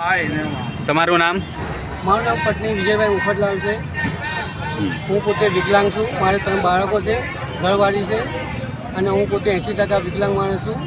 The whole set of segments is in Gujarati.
તમારું નામ? મારું નામ પત્ની વિજયભાઈ ઉફટલાલ છે. હું પોતે વિકલાંગ છું. મારે ત્રણ બાળકો છે ઘરવાળી છે અને હું પોતે એંસી ટકા વિકલાંગ માણસ છું.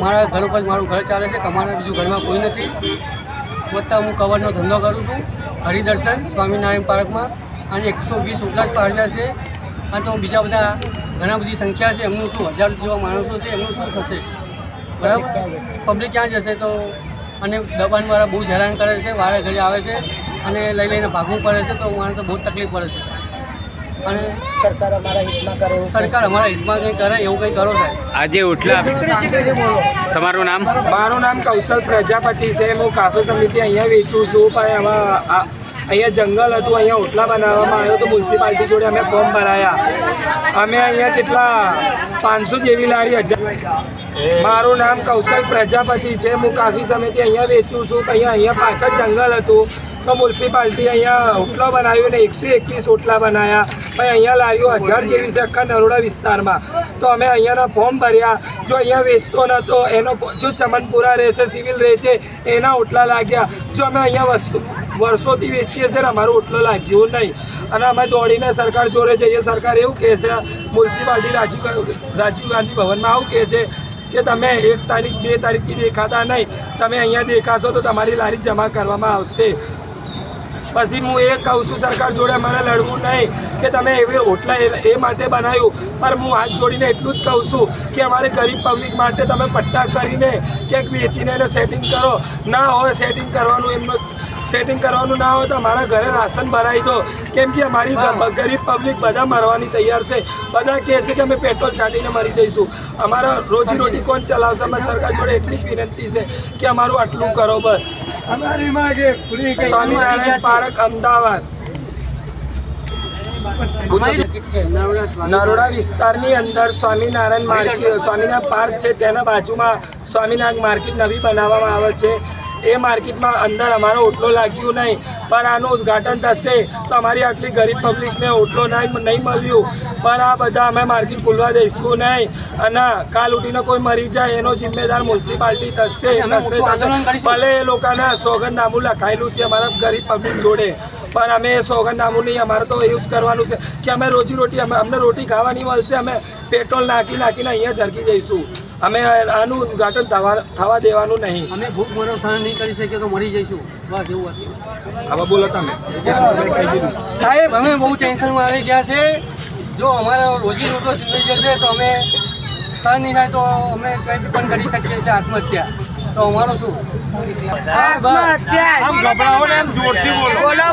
મારા ઘર ઉપર જ મારું ઘર ચાલે છે કમાના બીજું ઘરમાં કોઈ નથી. પોતા હું કવરનો ધંધો કરું છું હરિદર્શન સ્વામિનારાયણ પાર્કમાં અને એકસો વીસ ઉપલાસ પાડ્યા છે. અને તો બીજા બધા ઘણા બધી સંખ્યા છે. એમનું શું હજાર જેવા માણસો છે એમનું શું થશે? બરાબર? પબ્લિક ક્યાં જશે તો અને દબાણવાળા બહુ જ હેરાન કરે છે વારે ઘડી આવે છે અને લઈ લઈને ભાગવું પડે છે તો મને તો બહુ તકલીફ પડે છે. અને સરકાર અમારા હિતમાં કરે સરકાર અમારા હિતમાં કંઈ કરે એવું કંઈ કરો સાહેબ. આજે ઉઠલા તમારું નામ? મારું નામ કૌશલ પ્રજાપતિ છે હું કાફે સમિતિ અહીંયા વેચું છું પણ એમાં આ- અહીંયા જંગલ હતું, અહીંયા ઓટલા બનાવવામાં આવ્યો તો મ્યુનિસિપાલિટી જોડે અમે ફોર્મ ભરાયા. અમે અહીંયા કેટલા? પાંચસો જેવી લારી હજાર. મારું નામ કૌશલ પ્રજાપતિ છે. હું કાફી સમયથી અહીંયા વેચું છું. અહીંયા અહીંયા પાછળ જંગલ હતું. તો મ્યુનિસિપાલિટી અહીંયા ઓટલો બનાવ્યો ને એકસો એકવીસ ઓટલા બનાવ્યા પણ અહીંયા લાવ્યો હજાર જેવી છે આખા નરોડા વિસ્તારમાં. તો અમે અહીંયાના ફોર્મ ભર્યા. જો અહીંયા વેચતો નહોતો એનો જો ચમનપુરા રહે છે, સિવિલ રહે છે, એના ઓટલા લાગ્યા. જો અમે અહીંયા વસ્તુ વર્ષોથી વેચીએ છીએ ને અમારો ઓટલો લાગ્યો નહીં. અને અમે દોડીને સરકાર જોડે જઈએ. સરકાર એવું કહે છે, મ્યુનિસિપાલિટી રાજીવ રાજીવ ગાંધી ભવનમાં આવું કહે છે કે તમે એક તારીખ, બે તારીખથી દેખાતા નહીં. તમે અહીંયા દેખાશો તો તમારી લારી જમા કરવામાં આવશે. પછી હું એ કહું છું સરકાર જોડે અમારે લડવું નહીં કે તમે એવી ઓટલા એ એ માટે બનાવ્યું. પણ હું હાથ જોડીને એટલું જ કહું છું કે અમારે ગરીબ પબ્લિક માટે તમે પટ્ટા કરીને ક્યાંક વેચીને એને સેટિંગ કરો. ના હોય સેટિંગ કરવાનું એમનું સેટિંગ કરવાનું ના હોય તો મારા ઘરે રાશન ભરાઈ દો કેમ કે અમારી ગરીબ પબ્લિક બધા મરવાની તૈયાર છે. બધા કહે છે કે અમે પેટ્રોલ છાંટીને મરી જઈશું. અમારા રોજી રોટી કોણ ચલાવશે? અમે સરકાર જોડે એટલી જ વિનંતી છે કે અમારું આટલું કરો બસ. સ્વામિનારાયણ પાર્ક અમદાવાદ. નરોડા નરોડા વિસ્તારની અંદર સ્વામિનારાયણ માર્કેટ સ્વામિનારાયણ પાર્ક છે. તેના બાજુમાં સ્વામિનારાયણ માર્કેટ નવી બનાવવામાં આવે છે. એ માર્કેટમાં અંદર અમારો ઓટલો લાગ્યું નહીં. પણ આનું ઉદ્ઘાટન થશે તો અમારી આટલી ગરીબ પબ્લિકને ઓટલો નહીં નહીં મળ્યું. પણ આ બધા અમે માર્કેટ ખોલવા દઈશું નહીં. અને કાલ ઉઠીને કોઈ મરી જાય એનો જિમ્મેદાર મ્યુનિસિપાલિટી થશે થશે. ભલે એ લોકોને સોગંદનામું લખાયેલું છે અમારા ગરીબ પબ્લિક જોડે. પણ અમે એ સોગંદનામું નહીં અમારે તો એવું જ કરવાનું છે કે અમે રોજી રોટી અમે અમને રોટી ખાવાની મળશે અમે પેટ્રોલ નાખી નાખીને અહીંયા ઝરકી જઈશું. અમે આનું ઉદ્ઘાટન થવા થવા દેવાનું નહીં. અમે ભૂખ મરો સહન નહીં કરી શકીએ તો મરી જઈશું. બસ એવું હતું હવે બોલો તમે. સાહેબ અમે બહુ ટેન્શનમાં આવી ગયા છે. જો અમારો રોજી રોટલો છીનવાઈ જશે તો અમે સહન નહીં થાય તો અમે કંઈ પણ કરી શકીએ છીએ આત્મહત્યા. તો અમારો શું? હા, બસ. બોલો. બોલો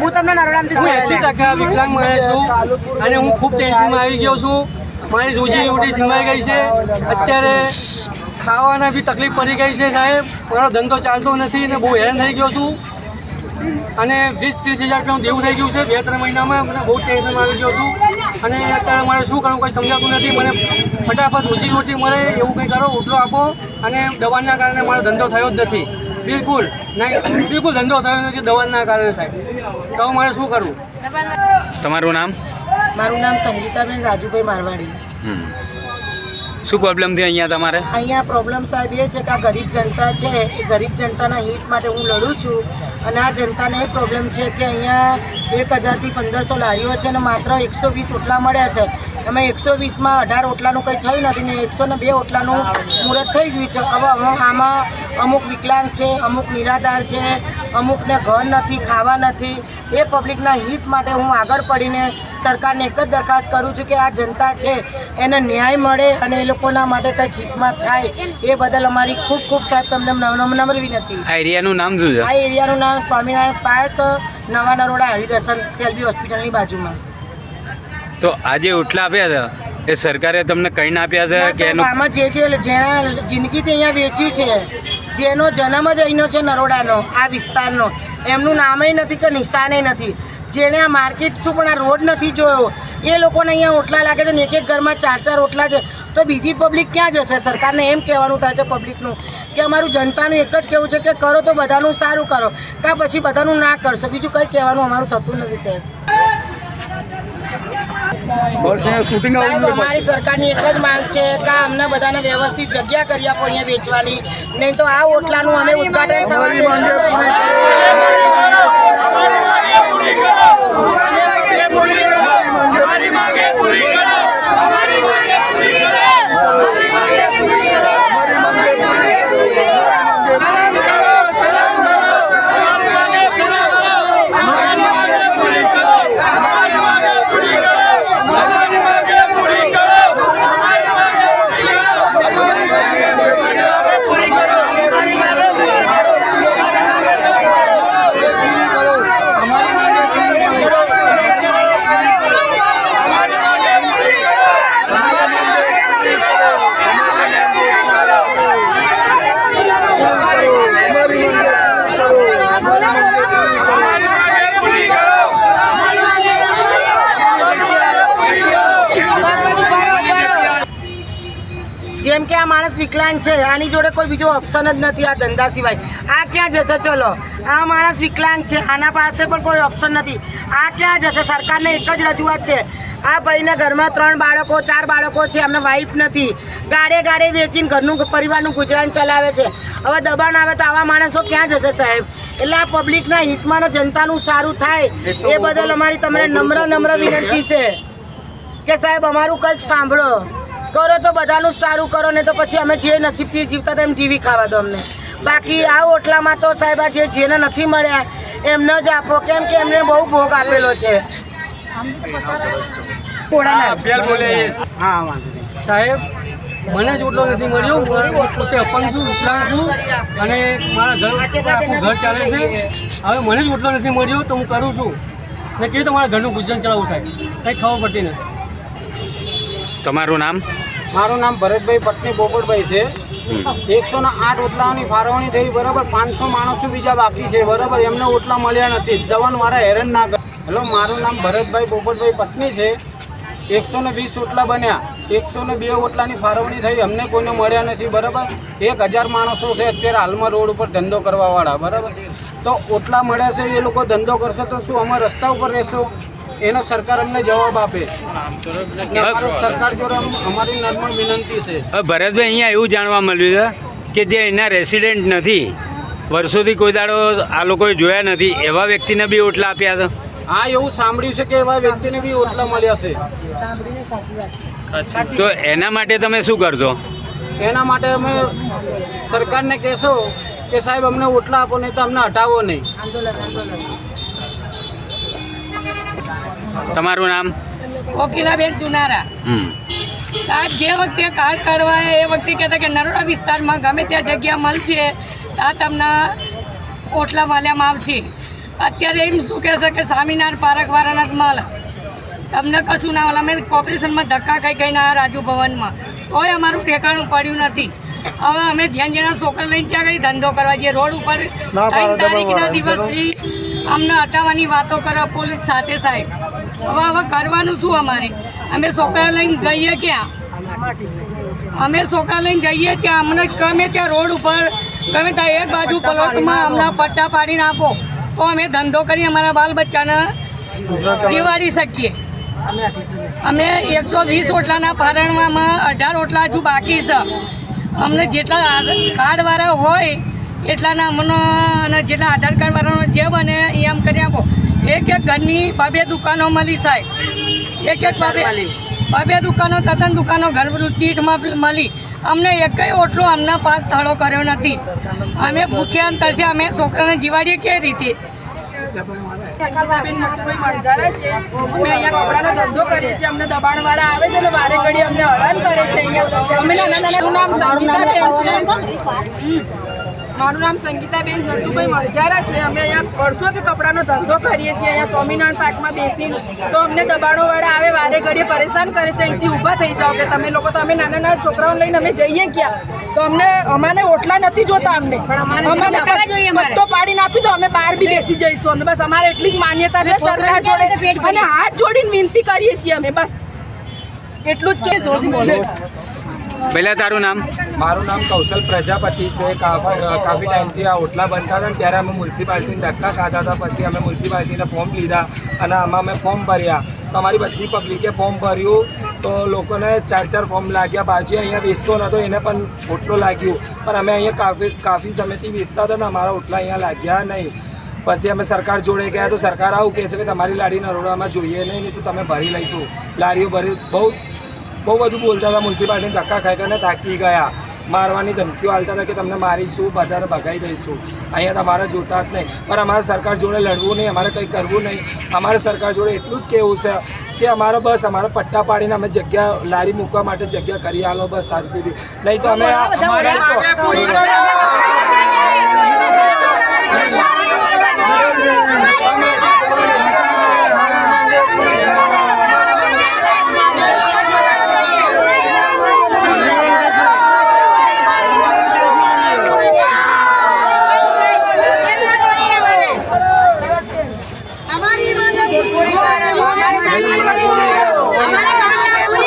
હું. તમને નરોડામથી હું એસી ટકા વિકલાંગ માણસ છું અને હું ખૂબ ટેન્શનમાં આવી ગયો છું. મારી રોજી રોટી સિંગાઈ ગઈ છે. અત્યારે ખાવાના બી તકલીફ પડી ગઈ છે સાહેબ. મારો ધંધો ચાલતો નથી અને બહુ હેરાન થઈ ગયો છું. અને વીસ ત્રીસ હજાર રૂપિયા દેવું થઈ ગયું છે. બે ત્રણ મહિનામાં મને બહુ ટેન્શનમાં આવી ગયો છું. અને અત્યારે મારે શું કરવું કંઈ સમજાતું નથી. મને ફટાફટ રોજી રોટી મળે, એવું કંઈ કરો ઉઠલો આપો અને દવાના કારણે મારો ધંધો થયો જ નથી. બિલકુલ નહીં, બિલકુલ ધંધો થયો નથી દવાના કારણે સાહેબ. તો મારે શું કરવું? તમારું નામ? મારું નામ સંગીતાબેન રાજુભાઈ મારવાડી. શું પ્રોબ્લેમ થયો અહીંયા તમારે? અહીંયા પ્રોબ્લેમ સાહેબ એ છે કે આ ગરીબ જનતા છે એ ગરીબ જનતાના હિત માટે હું લડું છું અને આ જનતાને એ પ્રોબ્લેમ છે કે અહીંયા એક હજારથી પંદરસો લારીઓ છે અને માત્ર એકસો વીસ ઓટલા મળ્યા છે. એમાં એકસો વીસમાં અઢાર ઓટલાનું કંઈ થયું નથી ને એકસો ને બે ઓટલાનું મુહૂર્ત થઈ ગયું છે. હવે આમાં- અમુક વિકલાંગ છે અમુક નિરાધાર છે અમુકને ઘર નથી ખાવા નથી. એ પબ્લિકના હિત માટે હું આગળ પડીને સરકારને એક જ દરખાસ્ત કરું છું કે આ જનતા છે એને ન્યાય મળે અને એ લોકોના માટે કંઈક હિતમાં થાય. એ બદલ અમારી ખૂબ ખૂબ સાહેબ તમને નમ- નમ્ર વિનંતી. આ એરિયાનું નામ શું છે? આ એરિયાનું નામ સ્વામિનારાયણ પાર્ક નવા નરોડા હરિદર્શન સેલ્બી હોસ્પિટલની બાજુમાં. તો આજે ઉઠલા આપ્યા હતા? એ સરકારે તમને કહીને આપ્યા હતા કે એનું આમાં જે છે જેના જિંદગીથી અહીંયા વેચ્યું છે જેનો જન્મ જ અહીંનો છે નરોડાનો આ વિસ્તારનો. એમનું નામે નથી કે નિશાને નથી. જેણે આ માર્કેટ શું પણ આ રોડ નથી જોયો એ લોકોને અહીંયા ઓટલા લાગે છે ને એક એક ઘરમાં ચાર ચાર ઓટલા છે. તો બીજી પબ્લિક ક્યાં જશે? સરકારને એમ કહેવાનું થાય છે પબ્લિકનું કે અમારું જનતાનું એક જ કહેવું છે કે કરો તો બધાનું સારું કરો કાં પછી બધાનું ના કરશો? બીજું કંઈ કહેવાનું અમારું થતું નથી સાહેબ. સાહેબ અમારી સરકારની એક જ માંગ છે કે અમને બધાને વ્યવસ્થિત જગ્યા કરી આપો અહીંયા વેચવાની. નહીં તો આ ઓટલાનું અમે ઉદઘાટન થવા આ માણસ વિકલાંગ છે આની જોડે કોઈ બીજો ઓપ્શન જ નથી આ ધંધા સિવાય આ ક્યાં જશે? ચલો આ માણસ વિકલાંગ છે આના પાસે પણ કોઈ ઓપ્શન નથી. આ ક્યાં જશે? સરકારને એક જ રજૂઆત છે. આ ભાઈને ઘરમાં ત્રણ બાળકો ચાર બાળકો છે એમને વાઈફ નથી. ગાડે ગાડે વેચીને ઘરનું પરિવારનું ગુજરાન ચલાવે છે. હવે દબાણ આવે તો આવા માણસો ક્યાં જશે સાહેબ? એટલે આ પબ્લિકના હિતમાં જનતાનું સારું થાય એ બદલ અમારી તમને નમ્ર નમ્ર વિનંતી છે. કે સાહેબ અમારું કંઈક સાંભળો. કરો તો બધાનું જ સારું કરો ને તો પછી અમે જે નસીબથી જીવતા હતા એમ જીવી ખાવા દો અમને. બાકી આ ઓટલામાં તો સાહેબ આ જે જેને નથી મળ્યા એમને જ આપો. કેમ કે એમને બહુ ભોગ આપેલો છે. સાહેબ મને જ ઓટલો નથી મળ્યો. હું પોતે અપંગ છું વિકલાંગ છું અને મારા ઘર આખું ઘર ચાલે છે. હવે મને જ ઓટલો નથી મળ્યો તો હું કરું છું. ને કે તમારા ઘરનું ગુજરાન ચલાવવું સાહેબ. કંઈ ખબર પડતી નથી. તમારું નામ? મારું નામ ભરતભાઈ પટની પોપટભાઈ છે. એકસો ને આઠ ઓટલાઓની ફાળવણી થઈ બરાબર પાંચસો માણસો બીજા બાકી છે બરાબર? એમને ઓટલા મળ્યા નથી. દવાન મારા હેરાન ના કરે હેલો મારું નામ ભરતભાઈ પોપટભાઈ પટની છે. એકસો ને વીસ ઓટલા બન્યા. એકસો ને બે ઓટલાની ફાળવણી થઈ અમને કોઈને મળ્યા નથી બરાબર? એક હજાર માણસો છે અત્યારે હાલમાં રોડ ઉપર ધંધો કરવાવાળા બરાબર? તો ઓટલા મળ્યા છે એ લોકો ધંધો કરશે તો શું અમે રસ્તા ઉપર રહેશો? એનો સરકાર અમને જવાબ આપે. સરકાર જોડે અમારી નર્મળ વિનંતી છે. ભરતભાઈ અહીંયા એવું જાણવા મળ્યું છે કે જે એના રેસિડેન્ટ નથી વર્ષોથી કોઈ દાડો આ લોકોએ જોયા નથી એવા વ્યક્તિને બી ઓટલા આપ્યા હતા? હા એવું સાંભળ્યું છે કે એવા વ્યક્તિને બી ઓટલા મળ્યા છે. તો એના માટે તમે શું કરશો? એના માટે અમે સરકારને કહેશો કે સાહેબ અમને ઓટલા આપો નહીં તો અમને હટાવો નહીં. તમારું નામ? કોકિલાબેન ચુનારા. સાહેબ જે વખતે કાર્ડ કાઢવા એ વખતે કહેતા કે નરોડા વિસ્તારમાં ગમે ત્યાં જગ્યા મળશે ત્યાં તમને ઓટલા માલ્યામાં આવશે. અત્યારે એમ શું કહેશે કે સ્વામિનારાયણ પારકવાળાના જ માલ તમને કશું ના મળે. અમે કોર્પોરેશનમાં ધક્કા ખાઈ ગઈને આવ્યા રાજુ ભવનમાં. તોય અમારું ઠેકાણું પડ્યું નથી. હવે અમે જ્યાં જેના છોકરા લઈને ત્યાં આગળ ધંધો કરવા જઈએ રોડ ઉપર ત્રણ તારીખના દિવસથી અમને હટાવવાની વાતો કરે પોલીસ સાથે સાહેબ. હવે હવે કરવાનું શું અમારે? અમે છોકરા લઈને જઈએ ક્યાં? અમે છોકરા લઈને જઈએ છીએ. અમને ગમે ત્યાં રોડ ઉપર, ગમે ત્યાં એક બાજુ પ્લોટમાં અમને પટ્ટા પાડીને આપો, તો અમે ધંધો કરી અમારા બાલ બચ્ચાને જીવાડી શકીએ. અમે એકસો વીસ ઓટલાના પારણમાં અઢાર ઓટલા હજુ બાકી છે. અમને જેટલા કાર્ડવાળા હોય, એટલાના અમને અને જેટલા આધાર કાર્ડવાળાનો જે બને એમ કરી આપો. એક એક ઘરની બબે દુકાનો મળી સાહેબ એક એક બબે બબે દુકાનો તદ્દન દુકાનો ઘર દીઠમાં મળી અમને એકય ઓટલો અમને પાસ થાળો કર્યો નથી અમે ભૂખ્યા તરસે અમે છોકરાને જીવાડીએ કે રીતે સંગીતાબેન છે અમે અહીંયા કપડાનો ધંધો કરીએ છીએ અમને દબાણવાળા આવે છે ને વારે ઘડી અમને હેરાન કરે છે અહીંયા અમે નાના નાના નામ સંગીતાબેન છે મારું નામ સંગીતાબેન નટુભાઈ મળજારા છે. અમે અહીંયા વર્ષોથી કપડાનો ધંધો કરીએ છીએ? અહીંયા સ્વામિનારાયણ પાર્કમાં બેસીને તો અમને દબાણોવાળા આવે વારે ઘડીએ પરેશાન કરે છે. અહીંથી ઊભા થઈ જાઓ કે તમે લોકો તો અમે નાના નાના છોકરાઓને લઈને અમે જઈએ ક્યાં? તો અમને અમારે ઓટલા નથી જોતા અમને. અમારે તો પાડીને આપી દો અમે બહાર બી બેસી જઈશું. અમે બસ અમારે એટલી જ માન્યતા છે સરકાર જોડે. અને હાથ જોડીને વિનંતી કરીએ છીએ અમે બસ. એટલું જ કે જોરથી બોલો પહેલાં તારું નામ? મારું નામ કૌશલ પ્રજાપતિ છે. કાફા ટાઈમથી આ ઓટલા બનતા હતા ત્યારે અમે મ્યુનિસિપાલિટીને ધક્કા ખાધા હતા. પછી અમે મ્યુનિસિપાલિટીને ફોર્મ લીધા અને આમાં અમે ફોર્મ ભર્યા. તો અમારી બધી પબ્લિકે ફોર્મ ભર્યું. તો લોકોને ચાર ચાર ફોર્મ લાગ્યા. બાજુ અહીંયા વેચતો નહોતો, એને પણ ઓટલો લાગ્યું. પણ અમે અહીંયા કાફી કાફી સમયથી વેચતા હતા ને અમારા ઓટલા અહીંયા લાગ્યા નહીં. પછી અમે સરકાર જોડે ગયા તો સરકાર આવું કહે છે કે તમારી લાડી નરોડામાં જોઈએ નહીં નહીં તો તમે ભરી લઈશું. લારીઓ ભરી બહુ બહુ બધું બોલતા હતા મ્યુનિસિપાલિટી ધક્કા ખાઈ થાકી ગયા. મારવાની ધમકીઓ હાલતા હતા કે તમને મારીશું બધાને ભગાઈ દઈશું. અહીંયા તમારે જોતા જ નહીં. પણ અમારે સરકાર જોડે લડવું નહીં અમારે કંઈ કરવું નહીં. અમારે સરકાર જોડે એટલું જ કહેવું છે કે અમારે બસ અમારે પટ્ટા પાડીને અમે જગ્યા લારી મૂકવા માટે જગ્યા કરી આલો બસ શાંતિથી નહીં તો અમે તો-